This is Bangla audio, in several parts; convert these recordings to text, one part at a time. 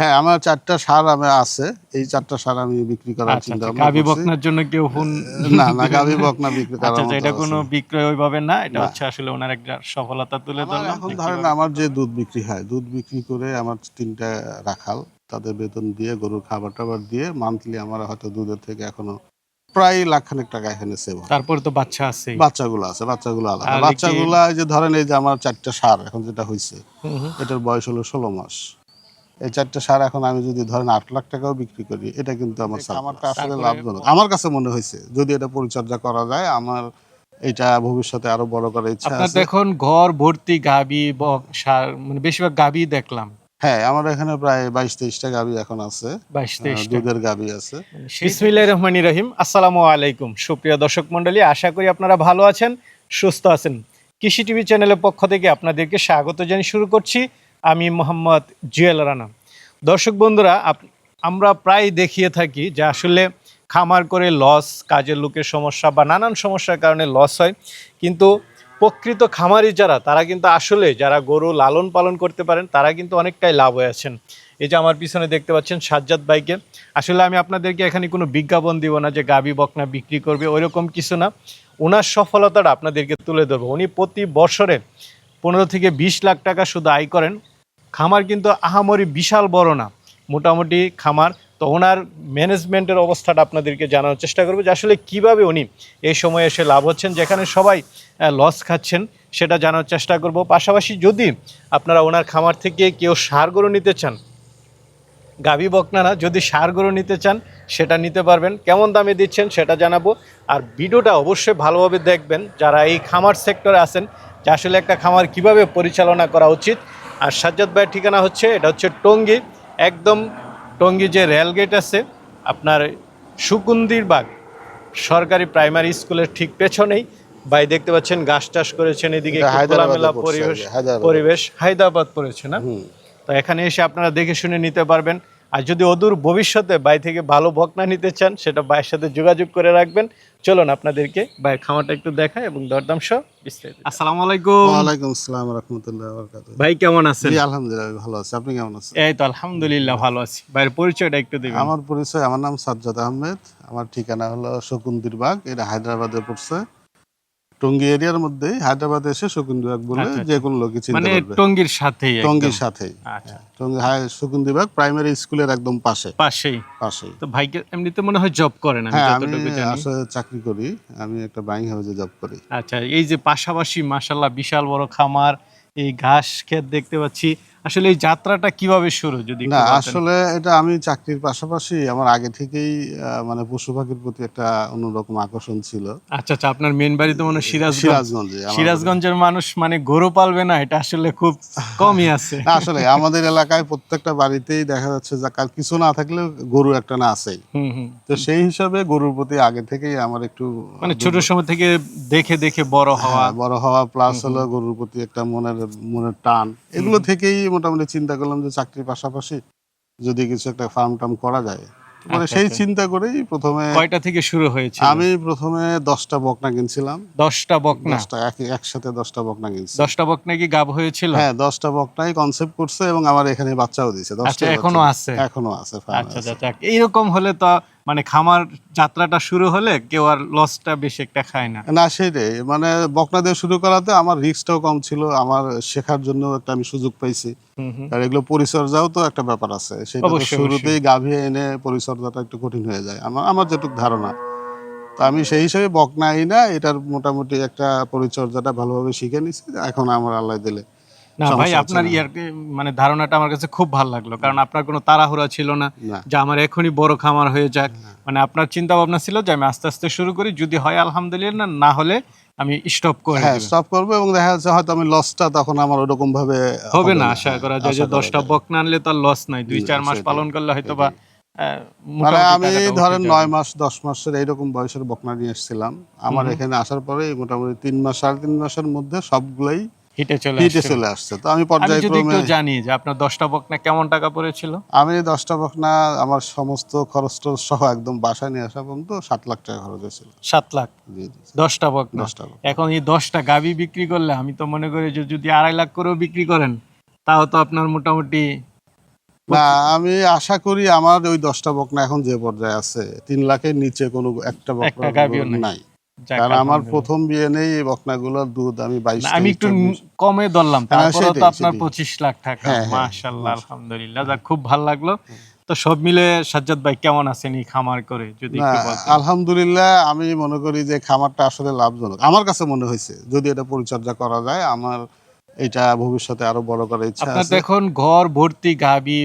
হ্যাঁ আমার চারটা সার আমি আছে। এই চারটা সার আমি বিক্রি করার আচ্ছা চিন্তা আচ্ছা। ভাবনা গাভী বকনার জন্য কেউ ফোন না না গাভী বকনা বিক্রি করার আচ্ছা আচ্ছা এটা কোনো। বিক্রয় ওইভাবে না? এটা হচ্ছে আসলে ওনার একটা সফলতা তুলে আমার ধরলাম এখন ধরেন আমার যে দুধ বিক্রি হয় দুধ বিক্রি করে আমার তিনটা রাখাল তাদের বেতন দিয়ে গরুর খাবার টাবার দিয়ে মান্থলি আমার হয়তো দুধের থেকে এখনও প্রায় লাখ খানেক টাকা এখানে সেভ তারপর তো বাচ্চা আছে বাচ্চাগুলো আছে বাচ্চাগুলো আলাদা। বাচ্চাগুলো এই যে ধরেন এই যে আমার চারটা সার এখন যেটা হয়েছে এটার বয়স হলো ষোলো মাস। এই চারটে সার এখন আমি যদি ধরেন আট লাখ টাকাও বিক্রি করি এটা কিন্তু আমার আমারটা আসলে লাভজনক। আমার কাছে মনে হয়েছে যদি এটা পরিচর্যা করা যায় আমার এটা ভবিষ্যতে আরও বড় করার ইচ্ছা আছে। দেখুন ঘর ভর্তি গাবি সার মানে বেশিরভাগ গাবি দেখলাম। হ্যাঁ আমার এখানে প্রায় বাইশ তেইশটা গাবি এখন আছে। বাইশ আহ, তেইশটা। দুধের গাবি আছে। বিসমিল্লাহ রহমানি রহিম আসসালামু আলাইকুম। সুপ্রিয় দর্শক মণ্ডলী আশা করি আপনারা ভালো আছেন সুস্থ আছেন। কৃষি টিভি চ্যানেলের পক্ষ থেকে আপনাদেরকে স্বাগত জানিয়ে শুরু করছি। আমি মোহাম্মদ জুয়েল রানা। দর্শক বন্ধুরা আমরা প্রায় দেখিয়ে থাকি যে আসলে খামার করে লস, কাজের লোকের সমস্যা বা নানান সমস্যার কারণে লস হয়। কিন্তু প্রকৃত খামারি যারা, তারা কিন্তু আসলে যারা গরু লালন পালন করতে পারেন, তারা কিন্তু অনেকটাই লাভ হয়ে আছেন। এই যে আমার পিছনে দেখতে পাচ্ছেন সাজ্জাদ ভাইকে। আসলে আমি আপনাদেরকে এখানে কোনো বিজ্ঞাপন দিব না যে গাবি বকনা বিক্রি করবে, ওইরকম কিছু না। ওনার সফলতাটা আপনাদেরকে তুলে ধরবো। উনি প্রতি বছরে পনেরো থেকে বিশ লাখ টাকা শুধু আয় করেন। খামার কিন্তু আহামরি বিশাল বড় না, মোটামুটি খামার। তো ওনার ম্যানেজমেন্টের অবস্থাটা আপনাদেরকে জানানোর চেষ্টা করব যে আসলে কীভাবে উনি এই সময়ে এসে লাভ হচ্ছেন, যেখানে সবাই লস খাচ্ছেন, সেটা জানার চেষ্টা করব। পাশাপাশি যদি আপনারা ওনার খামার থেকে কেউ সার গরু নিতে চান, গাভী বকনা না যদি সার গরু নিতে চান, সেটা নিতে পারবেন। কেমন দামে দিচ্ছেন সেটা জানাব। আর ভিডিওটা অবশ্যই ভালোভাবে দেখবেন, যারা এই খামার সেক্টরে আছেন, যে আসলে একটা খামার কীভাবে পরিচালনা করা উচিত আর সাজ্জাদ ভাইয়ের ঠিকানা হচ্ছে এটা হচ্ছে টঙ্গী একদম টঙ্গি যে রেলগেট আছে আপনার সুকুন্দির বাগ সরকারি প্রাইমারি স্কুলের ঠিক পেছনেই। ভাই দেখতে পাচ্ছেন গাছ টাস করেছেন এদিকে খোলামেলা পরিবেশ পরিবেশ হায়দ্রাবাদ পড়েছে না? তো এখানে এসে আপনারা দেখে শুনে নিতে পারবেন। আর যদি অদূর ভবিষ্যতে বাই থেকে ভালো বকনা নিতে চান সেটা ভাইয়ের সাথে যোগাযোগ করে রাখবেন। চলুন আপনাদেরকে ভাইয়ের খামারটা একটু দেখায় এবং দরদাম সহ বিস্তারিত। আসসালামু আলাইকুম। ওয়ালাইকুম আসসালাম রহমতুল্লাহ বরকাত ভাই কেমন আছেন? জি আলহামদুলিল্লাহ ভালো আছি। আপনি কেমন আছেন? এই তো আলহামদুলিল্লাহ ভালো আছি। ভাইয়ের পরিচয়টা একটু দেবেন। আমার পরিচয় আমার নাম সাজ্জাদ আহমেদ। আমার ঠিকানা হলো শকুন্দির বাগ এটা হায়দ্রাবাদে পড়ছে। টঙ্গী এরিয়ার মধ্যে হায়দ্রাবাদ এসে শকুন্দির বাগ বলে আচ্ছা, আচ্ছা। যে কোনো লোকই চিনতে মানে পারবে। টঙ্গীর সাথেই একদম। টঙ্গীর সাথেই। আচ্ছা। টঙ্গী হাই শকুন্দির বাগ প্রাইমারি স্কুলের একদম পাশে। পাশেই। পাশেই। তো ভাইকে এমনিতে মনে হয় জব করেন আমি হ্যাঁ আমি যতটুকু জানি। আসলে চাকরি করি আমি একটা বাইং হাউসে জব করি। আচ্ছা এই যে পাশাপাশি মাশাল্লাহ বিশাল বড় খামার এই ঘাস ক্ষেত দেখতে পাচ্ছি। আসলে এই যাত্রাটা কীভাবে শুরু যদি না আসলে এটা আমি চাকরির পাশাপাশি আমার আগে থেকেই মানে পশু পাখির প্রতি একটা অন্যরকম আকর্ষণ ছিল। আচ্ছা আচ্ছা আপনার মেন বাড়ি তো মনে সিরাজগঞ্জ। সিরাজগঞ্জে সিরাজগঞ্জের মানুষ মানে গরু পালবে না এটা আসলে খুব কমই আছে। আসলে আমাদের এলাকায় প্রত্যেকটা বাড়িতেই দেখা যাচ্ছে যে কার কিছু না থাকলে গরু একটা না আছেই। তো সেই হিসাবে গরুর প্রতি আগে থেকেই আমার একটু মানে ছোট সময় থেকে দেখে দেখে বড় হওয়া। হ্যাঁ, বড় হওয়া প্লাস হলো গরুর প্রতি একটা মনের মনের টান। এগুলো থেকেই মোটামুটি চিন্তা করলাম যে চাকরির পাশাপাশি যদি কিছু একটা ফার্ম টার্ম করা যায়। মানে আচ্ছা, সেই আচ্ছা। চিন্তা করেই প্রথমে কয়টা থেকে শুরু হয়েছে আমি প্রথমে দশটা বকনা কিনছিলাম। দশটা বকনা? দশটা একসাথে দশটা বকনা কিনছি। দশটা বকনা কি গাব হয়েছিল? হ্যাঁ দশটা বকনাই কনসেপ্ট করছে এবং আমার এখানে বাচ্চাও দিছে। আচ্ছা দশটা এখনও আছে? এখনও আছে আচ্ছা আচ্ছা। এইরকম হলে তো মানে খামার যাত্রাটা শুরু হলে কেউ আর লসটা বেশি একটা খায় না। না সেটাই। মানে বকনা দিয়ে শুরু করাতে আমার রিস্কটাও কম ছিল আমার শেখার জন্য একটা আমি সুযোগ পাইছি। আর এগুলো পরিচর্যাও তো একটা ব্যাপার আছে। সেটা শুরুতেই গাভী এনে পরিচর্যাটা একটু কঠিন হয়ে যায়। আমার আমার যেটুকু ধারণা। তো আমি সেই হিসেবে বকনা না এটার মোটামুটি একটা পরিচর্যাটা ভালোভাবে শিখে নিছি। এখন আমার আল্লাহ দিলে। না ভাই আপনার ইয়ার মানে ধারণাটা আমার কাছে খুব ভালো লাগল। কারণ আপনার কোনো তাড়াহুড়া ছিল না যে আমার এখনই বড় খামার হয়ে যাক। মানে আপনার চিন্তা ভাবনা ছিল যে আমি আস্তে আস্তে শুরু করি যদি হয় আলহামদুলিল্লাহ না হলে আমি স্টপ করে হ্যাঁ স্টপ করব এবং দেখা যাচ্ছে হয়তো আমি লসটা তখন আমার ওরকম ভাবে হবে না। আশা করা যায় যে আশা করা দশটা যায়। বক না আনলে তার লস নাই। দুই চার মাস পালন করলে হয়তো বা মানে আমি ধরেন নয় মাস দশ মাসের এইরকম বয়সের বকনা নিয়ে এসেছিলাম। আমার এখানে আসার পরে মোটামুটি তিন মাস সাড়ে তিন মাসের মধ্যে সবগুলাই হিটে চলে হিটে চলে আসছে। তো আমি যদি পর্যায়ক্রমে জানি যে আপনার দশটা বকনা কেমন টাকা পড়েছিল? আমি দশটা বকনা আমার সমস্ত খরচ সহ একদম নিয়ে আসা পর্যন্ত লাখ টাকা খরচ হয়েছিল। লাখ? জি বকনা? দশটা বকনা। এখন এই দশটা গাবি বিক্রি করলে আমি তো মনে করি যে যদি আড়াই লাখ করেও বিক্রি করেন তাও তো আপনার মোটামুটি না আমি আশা করি আমার ওই দশটা বকনা এখন যে পর্যায়ে আছে তিন লাখের নিচে কোনো একটা বকনা নাই। কারণ আমার আলহামদুলিল্লাহ। প্রথম বিয়ে নেই এই বকনাগুলোর দুধ আমি বাইশ আমি একটু কমে ধরলাম হ্যাঁ, তারপরে তো আপনার পঁচিশ লাখ টাকা হ্যাঁ, হ্যাঁ, মাশাল্লাহ আলহামদুলিল্লাহ যাক খুব ভালো লাগল। তো সব মিলে সাজ্জাদ ভাই কেমন আছেন এই খামার করে যদি আলহামদুলিল্লাহ আমি মনে করি যে খামারটা আসলে লাভজনক। আমার কাছে মনে হয়েছে যদি এটা পরিচর্যা করা যায় আমার এটা ভবিষ্যতে আরও বড় করার ইচ্ছা আছে। এখন ঘর ভর্তি গাবি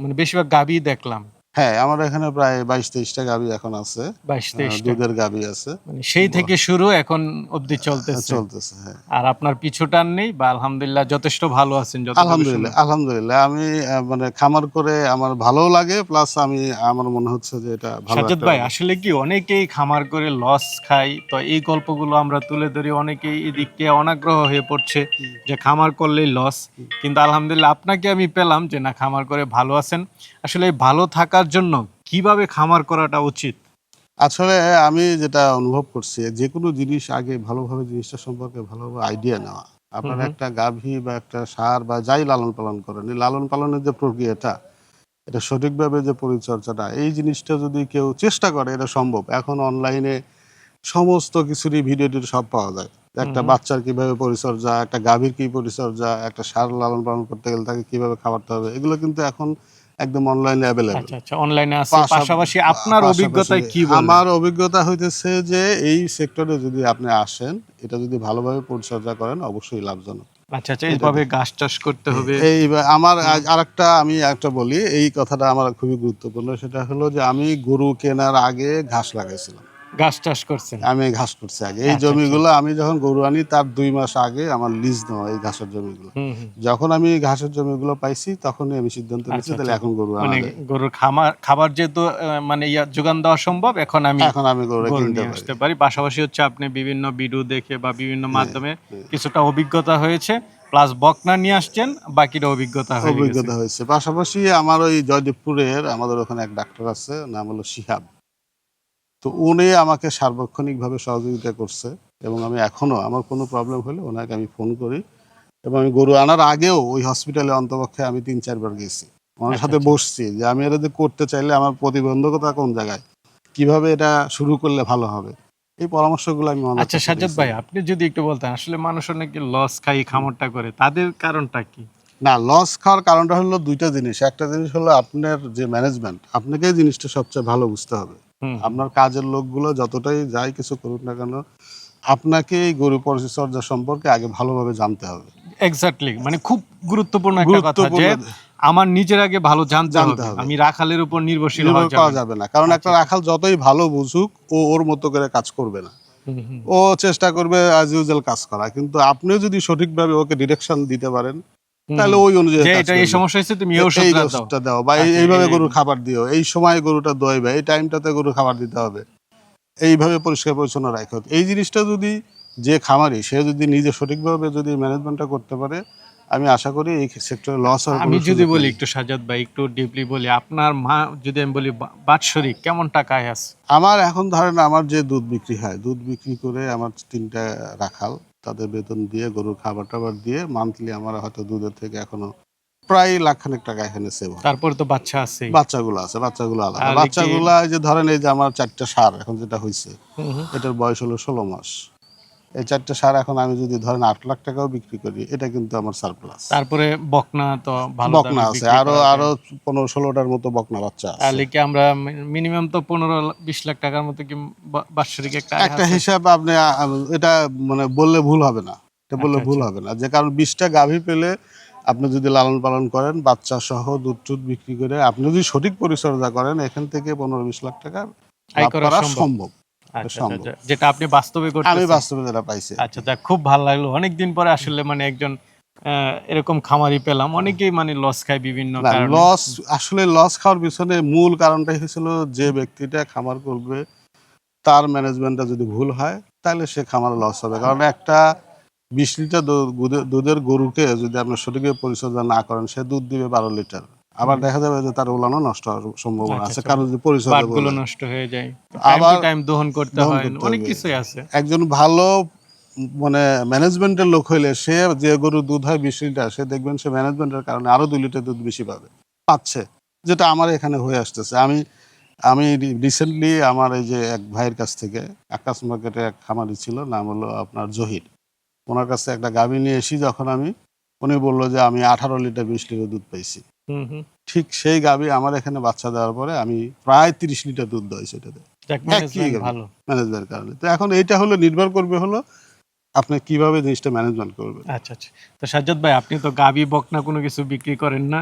মানে বেশিরভাগ গাবি দেখলাম। হ্যাঁ আমার এখানে প্রায় বাইশ তেইশটা এখন আছে। বাইশ দুধের আছে। মানে সেই থেকে শুরু এখন অবধি চলতেছে। চলতেছে হ্যাঁ। আর আপনার পিছুটান নেই বা আলহামদুলিল্লাহ যথেষ্ট ভালো আছেন আলহামদুলিল্লাহ আলহামদুলিল্লাহ। আমি মানে খামার করে আমার ভালো লাগে প্লাস আমি আমার মনে হচ্ছে যে এটা ভালো সাজ্জাদ ভাই আসলে কি অনেকেই খামার করে লস খায়? তো এই গল্পগুলো আমরা তুলে ধরি অনেকেই এদিকে অনাগ্রহ হয়ে পড়ছে যে খামার করলেই লস। কিন্তু আলহামদুলিল্লাহ আপনাকে আমি পেলাম যে না খামার করে ভালো আছেন। আসলে ভালো থাকার জন্য কীভাবে খামার করাটা উচিত? আসলে আমি যেটা অনুভব করছি যে কোনো জিনিস আগে ভালোভাবে জিনিসটা সম্পর্কে ভালোভাবে আইডিয়া নেওয়া। আপনার। একটা গাভী বা একটা সার বা যাই লালন পালন করেন এই লালন পালনের যে প্রক্রিয়াটা এটা সঠিকভাবে যে পরিচর্যাটা এই জিনিসটা যদি কেউ চেষ্টা করে এটা সম্ভব। এখন অনলাইনে সমস্ত কিছুরই ভিডিও টিডিও সব পাওয়া যায়। একটা বাচ্চার কীভাবে পরিচর্যা একটা গাভীর কি পরিচর্যা একটা সার লালন পালন করতে গেলে তাকে কীভাবে খাওয়াতে হবে এগুলো কিন্তু এখন একদম অনলাইনে অ্যাভেলেবল আচ্ছা আচ্ছা অনলাইনে আছে। পাশাপাশি আপনার অভিজ্ঞতায় কি আমার অভিজ্ঞতা হইতেছে যে এই সেক্টরে যদি আপনি আসেন এটা যদি ভালোভাবে পরিচর্যা করেন অবশ্যই লাভজনক। আচ্ছা আচ্ছা এইভাবে ঘাস চাষ করতে হবে। এই আমার আরেকটা আমি একটা বলি এই কথাটা আমার খুবই গুরুত্বপূর্ণ সেটা হলো যে আমি গরু কেনার আগে ঘাস লাগাইছিলাম। ঘাস চাষ করছেন? আমি ঘাস করছি আগে। এই আচ্ছা, জমিগুলো আমি যখন গরু আনি তার দুই মাস আগে আমার লিজ নেওয়া এই ঘাসের জমিগুলো। যখন আমি ঘাসের জমিগুলো পাইছি তখনই আমি সিদ্ধান্ত নিয়েছি আচ্ছা, তাহলে আচ্ছা। এখন গরু আনা মানে গরুর খামার খাবার যেহেতু মানে ইয়া যোগান দেওয়া সম্ভব এখন আমি এখন আমি গরু কিনতে পারি। আসতে পারি। পাশাপাশি হচ্ছে আপনি বিভিন্ন ভিডিও দেখে বা বিভিন্ন মাধ্যমে হ্যাঁ। কিছুটা অভিজ্ঞতা হয়েছে প্লাস বকনা নিয়ে আসছেন বাকিটা অভিজ্ঞতা অভিজ্ঞতা হয়েছে। পাশাপাশি আমার ওই জয়দেবপুরের আমাদের ওখানে এক ডাক্তার আছে নাম হলো শিহাব। তো উনি আমাকে সার্বক্ষণিকভাবে সহযোগিতা করছে এবং আমি এখনও আমার কোনো প্রবলেম হলে ওনাকে আমি ফোন করি এবং আমি গরু আনার আগেও ওই হসপিটালে অন্তপক্ষে আমি তিন চারবার গেছি। ওনার আচ্ছা, সাথে আচ্ছা। বসছি যে আমি এটা যে করতে চাইলে আমার প্রতিবন্ধকতা কোন জায়গায়? কীভাবে এটা শুরু করলে ভালো হবে? এই পরামর্শগুলো আমি আচ্ছা সাজ্জাদ ভাই আপনি যদি একটু বলতেন আসলে মানুষ অনেকে লস খাই খামারটা করে তাদের কারণটা কি? না লস খাওয়ার কারণটা হলো দুইটা জিনিস। একটা জিনিস হলো আপনার যে ম্যানেজমেন্ট আপনাকে এই জিনিসটা সবচেয়ে ভালো বুঝতে হবে। আপনার কাজের লোকগুলো যতটাই যাই কিছু করুক না কেন আপনাকে এই গরু পরিচর্যা সম্পর্কে আগে ভালোভাবে জানতে হবে এক্স্যাক্টলি মানে খুব গুরুত্বপূর্ণ একটা কথা যে আমার নিজের আগে ভালো জানতে হবে। আমি রাখালের উপর নির্ভরশীল নির্ভর হওয়া যাবে না। কারণ একটা আচ্ছা। রাখাল যতই ভালো বুঝুক ও ওর মতো করে কাজ করবে না। ও চেষ্টা করবে অ্যাজ ইউজুয়াল কাজ করা কিন্তু আপনিও যদি সঠিকভাবে ওকে ডিরেকশন দিতে পারেন তাহলে ওই অনুযায়ী এটা এই সমস্যা হয়েছে তুমি এই ওষুধটা দাও। বা আচ্ছা, এইভাবে এই- গরু খাবার দিও। এই সময় গরুটা দোয়াইবে এই টাইমটাতে গরু খাবার দিতে হবে। এইভাবে পরিষ্কার পরিচ্ছন্ন এই জিনিসটা যদি যে খামারি সে যদি নিজে সঠিকভাবে যদি ম্যানেজমেন্টটা করতে পারে আমি আশা করি এই সেক্টরে লস হওয়ার আমি যদি বলি একটু সাজাদ ভাই একটু ডিপলি বলি আপনার মা যদি আমি বলি বাৎসরিক কেমন টাকায় আছে? আমার এখন ধরেন আমার যে দুধ বিক্রি হয় দুধ বিক্রি করে আমার তিনটা রাখাল। তাদের বেতন দিয়ে গরুর খাবার টাবার দিয়ে মান্থলি আমার হয়তো দুধের থেকে এখনও প্রায় লাখখানেক টাকা এখানে সেভ তারপর তো বাচ্চা আছে বাচ্চাগুলো আছে বাচ্চাগুলো আলাদা। বাচ্চাগুলো এই যে ধরেন এই যে আমার চারটা সার এখন যেটা হয়েছে এটার বয়স হলো ষোলো মাস। এই চারটা সার এখন আমি যদি ধরেন আট লাখ টাকাও বিক্রি করি এটা কিন্তু আমার সারপ্লাস তারপরে বকনা তো ভালো বকনা আছে আরও আরও পনেরো ষোলোটার মতো বকনা বাচ্চা তাহলে কি আমরা মিনিমাম তো পনেরো বিশ লাখ টাকার মতো কি বা- বাৎসরিক একটা একটা হিসাব আপনি এটা মানে বললে ভুল হবে না। এটা বললে আচ্ছা, ভুল হবে না। যে কারণ বিশটা গাভী পেলে আপনি যদি লালন পালন করেন বাচ্চা সহ দুধ টুধ বিক্রি করে আপনি যদি সঠিক পরিচর্যা করেন এখান থেকে পনেরো বিশ লাখ টাকা আয় করা করা সম্ভব। আচ্ছা, সম্ভব। আচ্ছা, যেটা আপনি বাস্তবে আমি বাস্তবে যেটা পাইছি আচ্ছা যাক খুব ভালো লাগল। অনেকদিন পরে আসলে মানে একজন এরকম খামারি পেলাম। অনেকেই মানে লস খায় বিভিন্ন লস আসলে লস খাওয়ার পিছনে মূল কারণটাই হয়েছিল যে ব্যক্তিটা খামার করবে তার ম্যানেজমেন্টটা যদি ভুল হয় তাহলে সে খামার লস হবে। কারণ একটা বিশ লিটার দুধের গরুকে যদি আপনি সঠিকভাবে পরিচর্যা না করেন সে দুধ দিবে বারো লিটার। আবার দেখা যাবে যে তার ওলানো নষ্ট হওয়ার সম্ভাবনা আচ্ছা, আছে আচ্ছা। কারণ যদি পরিচর্যা বাটগুলো করে। নষ্ট হয়ে যায়। আবার টাইম দহন করতে হয় অনেক কিছুই আছে। একজন ভালো মানে ম্যানেজমেন্টের লোক হইলে সে যে গরুর দুধ হয় বিশ লিটার সে দেখবেন সে ম্যানেজমেন্টের কারণে আরও দুই লিটার দুধ বেশি পাবে। পাচ্ছে যেটা আমার এখানে হয়ে আসতেছে। আমি আমি রিসেন্টলি আমার এই যে এক ভাইয়ের কাছ থেকে আকাশ মার্কেটে এক খামারি ছিল নাম হলো আপনার জহির। ওনার কাছে একটা গাভী নিয়ে এসি যখন আমি উনি বলল যে আমি আঠারো লিটার বিশ লিটার দুধ পাইছি। ঠিক সেই গাভী আমার এখানে বাচ্চা দেওয়ার পরে আমি প্রায় তিরিশ লিটার দুধ দেয় সেটাতে। ম্যানেজমেন্টের কারণে। তো এখন এইটা হলো নির্ভর করবে হলো আপনি কীভাবে জিনিসটা ম্যানেজমেন্ট করবেন? আচ্ছা আচ্ছা। তো সাজ্জাদ ভাই আপনি তো গাবি বকনা কোনো কিছু বিক্রি করেন না।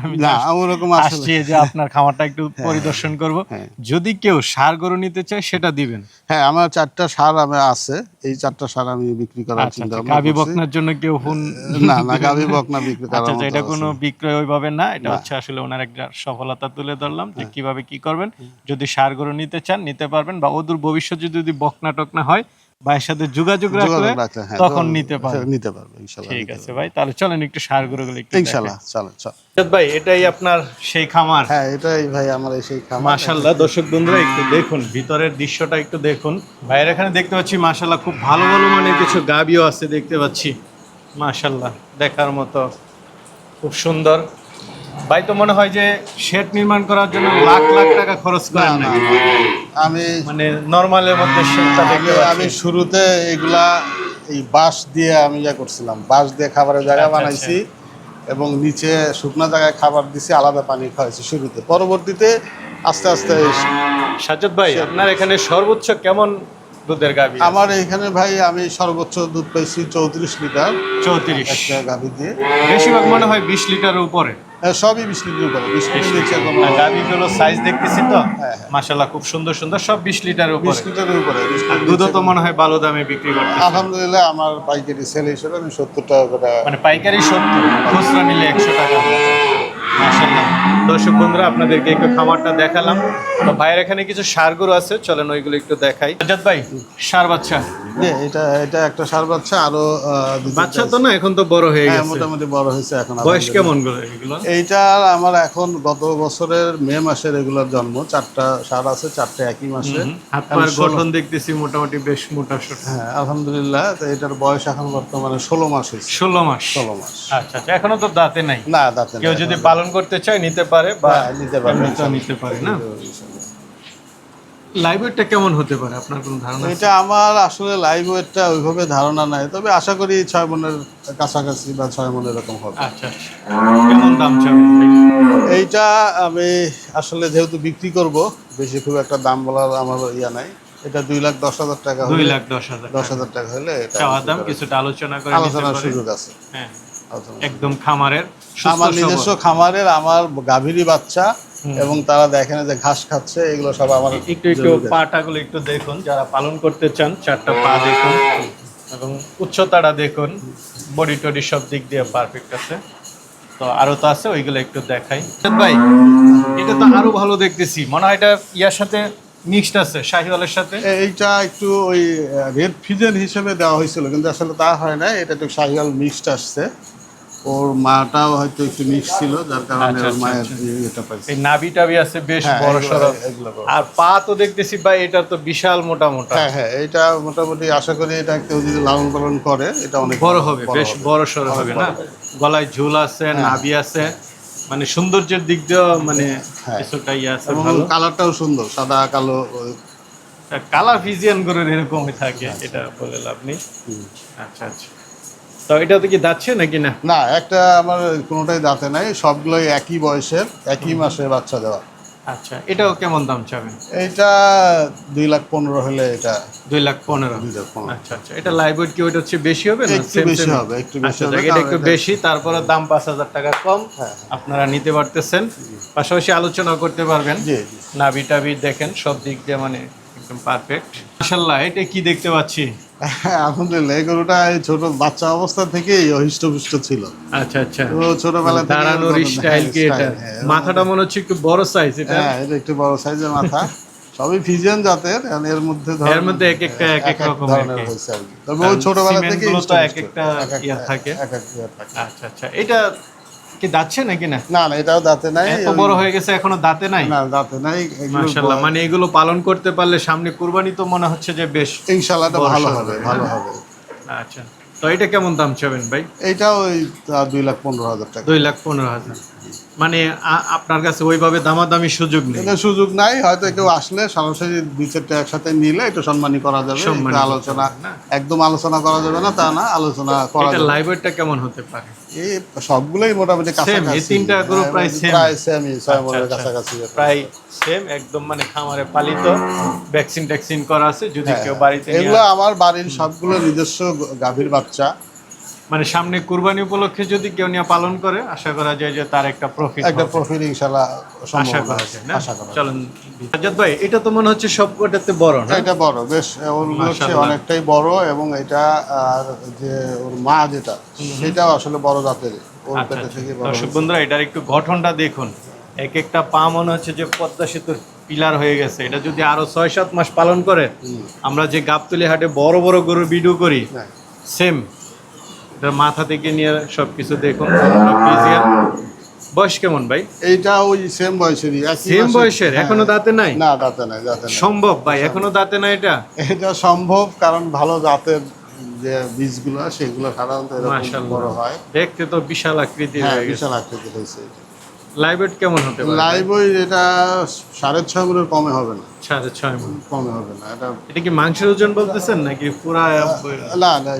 আমি না ওরকম আসছি যে আপনার খামারটা একটু পরিদর্শন করব। হ্যাঁ যদি কেউ সার গরু নিতে চায় সেটা দিবেন। হ্যাঁ আমার চারটা সার আমি আছে। এই চারটা সার আমি বিক্রি করার আচ্ছা চিন্তা আচ্ছা। ভাবনা গাবি বকনার জন্য কেউ ফোন না না গাভী বকনা বিক্রি আচ্ছা করার আচ্ছা এটা কোনো বিক্রয় ওইভাবে না। এটা হচ্ছে আসলে ওনার একটা সফলতা তুলে ধরলাম যে হ্যাঁ। কীভাবে কি করবেন। যদি সার গরু নিতে চান নিতে পারবেন বা অদূর ভবিষ্যতে যদি বকনা টকনা হয় ভাইয়ের সাথে যোগাযোগ রাখলে হ্যাঁ, তখন নিতে পারবে। নিতে পারবে ইনশাল্লাহ ঠিক আছে ভাই তাহলে চলেন একটু সার গরুগুলো একটু দেখাই। ইনশাল্লাহ চলো চলো ভাই এটাই আপনার সেই খামার? হ্যাঁ এটাই ভাই আমার সেই খামার। মাশাল্লাহ দর্শক বন্ধুরা একটু দেখুন ভিতরের দৃশ্যটা একটু দেখুন। ভাইয়ের এখানে দেখতে পাচ্ছি মাশাল্লাহ খুব ভালো ভালো মানে কিছু গাবিও আছে দেখতে পাচ্ছি। মাশাল্লাহ দেখার মতো খুব সুন্দর। ভাই তো মনে হয় যে শেড নির্মাণ করার জন্য লাখ লাখ টাকা খরচ করেন না আমি মানে নর্মালের মধ্যে শেডটা দেখতে আমি শুরুতে এগুলা এই বাঁশ দিয়ে আমি ইয়া করছিলাম। বাঁশ দিয়ে খাবারের জায়গা আচ্ছা, বানাইছি এবং নিচে শুকনো জায়গায় খাবার দিছি আলাদা পানি খাওয়াইছি শুরুতে। পরবর্তীতে আস্তে আস্তে সাজ্জাদ ভাই আপনার এখানে সর্বোচ্চ কেমন দুধের গাবি আমার এখানে ভাই আমি সর্বোচ্চ দুধ পাইছি চৌত্রিশ লিটার। চৌত্রিশ। গাভি দিয়ে। বেশিরভাগ মনে হয় বিশ লিটারের উপরে। সবই বিশ লিটার উপরে বিশ লিটার গাবিগুলো সাইজ দেখতেছি তো? হ্যাঁ, হ্যাঁ। মাশাল্লাহ খুব সুন্দর সুন্দর সব বিশ লিটারের বিশ উপরে লিটারের উপরে বিশ আর লিটার দুধও তো মনে হয় ভালো দামে বিক্রি করতে আলহামদুলিল্লাহ আমার পাইকারি সেল হিসেবে আমি সত্তর টাকা করে মানে পাইকারি সত্তর খুচরা নিলে একশো টাকা। মাশাল্লাহ দর্শক বন্ধুরা আপনাদেরকে একটু খামারটা দেখালাম। তো ভাইয়ের এখানে কিছু সার গরু আছে চলেন ওইগুলো একটু দেখাই। আজাদ ভাই সার বাচ্চা। এটা এটা একটা সার বাচ্চা আরও বাচ্চা তো না এখন তো বড় হয়ে হ্যাঁ গেছে। মোটামুটি বড় হয়েছে এখন বয়স। কেমন এগুলো? এইটার আমার এখন গত বছরের মে মাসে রেগুলার জন্ম চারটা সার আছে চারটে একই মাসে গঠন দেখতেছি মোটামুটি বেশ মোটা হ্যাঁ আলহামদুলিল্লাহ তো এটার বয়স এখন বর্তমানে ষোলো মাস হয়েছে। ষোলো মাস। ষোলো মাস। আচ্ছা আচ্ছা এখনও তো দাঁতে নাই। না দাঁতে কেউ যদি পালন করতে চায় নিতে পারে বা নিতে এমনিতেও নিতে পারে। না? লাইব্রেরিটা কেমন হতে পারে? আপনার কোনো ধারণা এটা আমার আসলে লাইভ ওয়েটটা ওইভাবে ধারণা নাই। তবে আশা করি ছয় মনের কাছাকাছি বা ছয় মনের এরকম হবে। আচ্ছা আচ্ছা। কেমন দাম এইটা আমি আসলে যেহেতু বিক্রি করব বেশি খুব একটা দাম বলার আমার ইয়া নাই। এটা দুই লাখ দশ হাজার টাকা দুই লাখ দশ হাজার দশ হাজার টাকা হলে চাওয়া দাম কিছুটা আলোচনা করে আলোচনার সুযোগ আছে। হ্যাঁ। একদম খামারের আমার নিজস্ব খামারের আমার গাভীরই বাচ্চা। এবং তারা দেখেন যে ঘাস খাচ্ছে এগুলো সব আমার একটু একটু পাটাগুলো একটু দেখুন যারা পালন করতে চান চারটা পা দেখুন এবং উচ্চতাটা দেখুন বডি টডি সব দিক দিয়ে পারফেক্ট আছে। তো আরও তো আছে ওইগুলো একটু দেখাই। ভাই এটা তো আরও ভালো দেখতেছি। মনে হয় এটা ইয়ার সাথে মিক্সড আছে শাহিওয়ালের সাথে। এইটা একটু ওই রেড ফিজেন হিসেবে দেওয়া হয়েছিল কিন্তু আসলে তা হয় না এটা একটু শাহিয়াল মিক্সড আসছে। ওর মাটাও হয়তো একটু মিক্স ছিল যার কারণে আচ্ছা, ওর আচ্ছা, মায়ের আচ্ছা। এটা পাইছে। এই নাভি টাভি আছে বেশ হ্যাঁ, বড় সড়ো। আর পা তো দেখতেছি ভাই এটা তো বিশাল মোটা মোটা। হ্যাঁ হ্যাঁ এটা মোটামুটি আশা করি এটা কেউ যদি লালন পালন করে এটা অনেক বড় হবে বেশ বড় সড়ো হবে না? গলায় ঝুল আছে নাভি আছে মানে সৌন্দর্যের দিক দিয়েও মানে হ্যাঁ। কিছুটা ইয়ে আছে ভালো। কালারটাও সুন্দর সাদা কালো কালার ভিজিয়ান গরুর এরকমই থাকে এটা বলে লাভ নেই। আচ্ছা আচ্ছা। তো এটা তো কি যাচ্ছে নাকি না? না একটা আমার কোনোটাই দাঁতে নাই সবগুলোই একই বয়সের একই মাসে বাচ্চা দেওয়া। আচ্ছা এটাও কেমন দাম চাবেন? এইটা দুই লাখ পনেরো হলে এটা দুই লাখ পনেরো। দুই লাখ পনেরো। আচ্ছা আচ্ছা এটা লাইভ ওয়েট কি ওইটা হচ্ছে বেশি হবে না? একটু বেশি হবে, একটু বেশি আচ্ছা হবে, এটা একটু বেশি তারপরে দাম পাঁচ হাজার টাকা কম। হ্যাঁ, আপনারা নিতে পারতেছেন। পাশাপাশি আলোচনা করতে পারবেন। নাভি টাভি দেখেন সব দিক দিয়ে মানে একদম পারফেক্ট মাশাল্লাহ এটা কি দেখতে পাচ্ছি? হ্যাঁ, আলহামদুলিল্লাহ এই গরুটা ছোট বাচ্চা অবস্থা থেকেই হৃষ্টপুষ্ট ছিল। আচ্ছা আচ্ছা। তো ছোটবেলা থেকে দাঁড়ানোর স্টাইল কি এটা? হ্যাঁ, মাথাটা মনে হচ্ছে একটু বড় সাইজ এটা? হ্যাঁ এটা একটু বড় সাইজের মাথা। সবই ফিজিয়ান জাতের এর মধ্যে এর মধ্যে এক একটা এক এক রকম তবে ওই ছোটবেলা থেকে এক একটা ইয়া থাকে। এক এক ইয়া থাকে। আচ্ছা আচ্ছা। এটা কি দাঁতছে নাকি না? না না এটাও দাঁতে নাই। এত বড় হয়ে গেছে এখনও দাঁতে নাই? না দাঁতে নাই মাশাআল্লাহ মানে এগুলো পালন করতে পারলে সামনে কুরবানি তো মনে হচ্ছে যে বেশ ইনশাআল্লাহ ভালো হবে ভালো হবে। আচ্ছা। তো এটা কেমন দাম চাবেন ভাই? এটা ওই দুই লাখ পনেরো হাজার টাকা। দুই লাখ পনেরো হাজার। মানে আপনার কাছে ওইভাবে দামাদামি সুযোগ নেই? সুযোগ নাই হয়তো কেউ আসলে সরাসরি দুই চারটে একসাথে নিলে একটু সম্মানী করা যাবে আলোচনা একদম আলোচনা করা যাবে না তা না আলোচনা করা এটা যাবে। ওয়েটটা কেমন হতে পারে? এই সবগুলোই মোটামুটি কাছাকাছি এই তিনটা গরু হ্যাঁ, প্রায় same? প্রায় সেমই ছয় মনের আচ্ছা, আচ্ছা। কাছাকাছি প্রায় সেম একদম মানে খামারে পালিত। ভ্যাকসিন ট্যাকসিন করা আছে যদি হ্যাঁ, কেউ বাড়িতে নিয়ে এগুলো আমার বাড়ির সবগুলো নিজস্ব গাভীর বাচ্চা। মানে সামনে কুরবানি উপলক্ষে যদি কেউ নিয়ে পালন করে আশা করা যায় যে তার একটা প্রফিট একটা প্রফিট ইনশাল্লাহ আশা করা যায় না? আশা করা। চলুন ভাই এটা তো মনে হচ্ছে সবকটাতে বড় না? এটা বড় বেশ হচ্ছে অনেকটাই বড় এবং এটা আর যে ওর মা যেটা সেটাও আসলে বড় জাতের ওর আচ্ছা, পেটে আচ্ছা। থেকে বড় দর্শক বন্ধুরা এটার একটু গঠনটা দেখুন। এক একটা পা মনে হচ্ছে যে পদ্মা সেতুর পিলার হয়ে গেছে। এটা যদি আরও ছয় সাত মাস পালন করে আমরা যে গাবতলি হাটে বড় বড় গরুর ভিডিও করি হ্যাঁ। সেম। এটার মাথা থেকে নিয়ে সবকিছু দেখুন visual। বয়স কেমন ভাই? এইটা ওই সেম বয়সেরই সেম বয়সের হ্যাঁ। এখনও দাঁতে নাই? না দাঁতে নাই দাঁতে নাই। সম্ভব ভাই এখনও দাঁতে নাই এটা? এটা সম্ভব কারণ ভালো জাতের যে বীজগুলো সেগুলো সাধারণত এরকম বড় হয়। দেখতে তো বিশাল আকৃতির হ্যাঁ হয়ে গেছে। বিশাল আকৃতি হয়েছে লাইভ ওয়েট কেমন হতে পারে? লাইভ এটা সাড়ে ছয় মনের কমে হবে না। সাড়ে ছয় মণ। কমে হবে না এটা এটা কি মাংসের ওজন বলতেছেন নাকি পুরা না না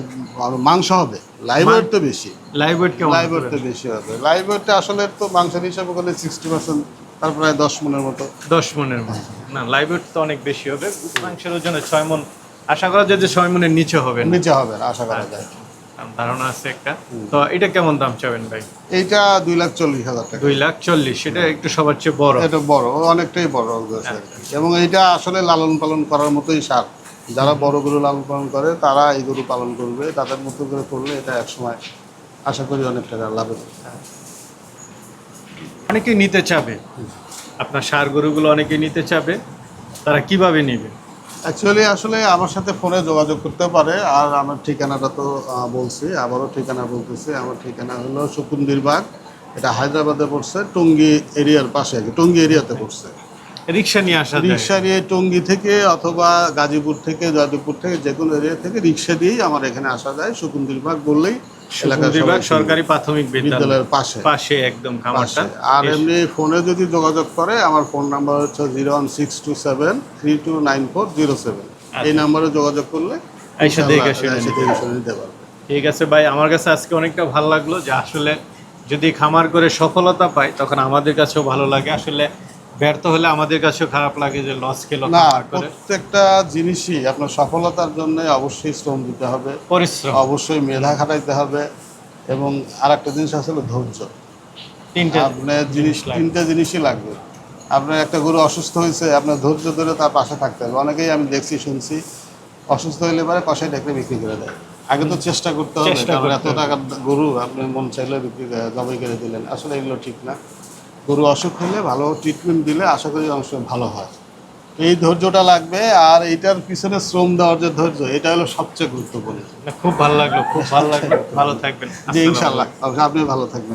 মাংস হবে। লাইভ ওয়েট তো বেশি। লাইভ ওয়েট কেমন লাইভ তো বেশি হবে। লাইভ ওয়েটটা আসলে তো মাংসের হিসাবে করলে সিক্সটি পার্সেন্ট তার প্রায় দশ মনের মতো। দশ মনের মতো। না লাইভ ওয়েট তো অনেক বেশি হবে। মাংসের ওজনে ছয় মন। আশা করা যায় যে ছয় মনের নিচে হবে নিচে হবে আশা করা যায়। ধারণা আছে একটা। তো এটা কেমন দাম চাবেন ভাই? এইটা দুই লাখ চল্লিশ হাজার টাকা। দুই লাখ চল্লিশ সেটা একটু সবার চেয়ে বড়। এটা বড় অনেকটাই বড় হয়েছে এবং এইটা আসলে লালন পালন করার মতোই সার। যারা বড় গরু লালন পালন করে তারা এই গরু পালন করবে। তাদের মতো করে করলে এটা একসময় আশা করি অনেক টাকা লাভ হবে। অনেকেই নিতে চাবে। আপনার সার গরুগুলো অনেকেই নিতে চাবে। তারা কীভাবে নেবে? অ্যাকচুয়ালি আসলে আমার সাথে ফোনে যোগাযোগ করতে পারে। আর আমার ঠিকানাটা তো বলছি আবারও ঠিকানা বলতেছি। আমার ঠিকানা হলো সুকুন্দির বাগ এটা হায়দ্রাবাদে পড়ছে টঙ্গী এরিয়ার পাশে টঙ্গী এরিয়াতে পড়ছে। রিক্সা নিয়ে আসা রিক্সা নিয়ে টঙ্গী থেকে অথবা গাজীপুর থেকে জয়দেবপুর থেকে যে কোনো এরিয়া থেকে রিক্সা দিয়েই আমার এখানে আসা যায়। বললেই এলাকার বিভাগ সবাই সরকারি প্রাথমিক বিদ্যালয়ের পাশে। পাশে একদম খামারটা। আর এমনি ফোনে যদি যোগাযোগ করে আমার ফোন নাম্বার হচ্ছে zero one six two seven three two nine four zero seven. এই নাম্বারে যোগাযোগ করলে আচ্ছা। দেখে শুনে নিতে পারবে। ঠিক আছে ভাই আমার কাছে আজকে অনেকটা ভালো লাগল যে আসলে যদি খামার করে সফলতা পাই তখন আমাদের কাছেও ভালো লাগে। আসলে ব্যর্থ হলে আমাদের কাছেও খারাপ লাগে যে লস খেলো না প্রত্যেকটা জিনিসই আপনার সফলতার জন্য অবশ্যই শ্রম দিতে হবে। পরিশ্রম। অবশ্যই মেধা খাটাইতে হবে এবং আর একটা জিনিস আসলে ধৈর্য। তিনটে আপনার জিনিস তিনটে জিনিসই লাগবে। আপনার একটা গরু অসুস্থ হয়েছে আপনার ধৈর্য ধরে তার পাশে থাকতে হবে। অনেকেই আমি দেখছি শুনছি অসুস্থ হইলে পরে কষাই ডেকে বিক্রি করে দেয়। আগে তো চেষ্টা করতে হবে কারণ এত টাকার গরু আপনি মন চাইলে বিক্রি জবাই করে দিলেন। আসলে এগুলো ঠিক না। গরু অসুখ হলে ভালো ট্রিটমেন্ট দিলে আশা করি অংশ ভালো হয়। এই ধৈর্যটা লাগবে আর এটার পিছনে শ্রম দেওয়ার যে ধৈর্য এটা হলো সবচেয়ে গুরুত্বপূর্ণ। খুব ভালো লাগল খুব ভালো লাগল। ভালো থাকবেন। যে ইনশাল্লাহ। আপনি ভালো থাকবেন।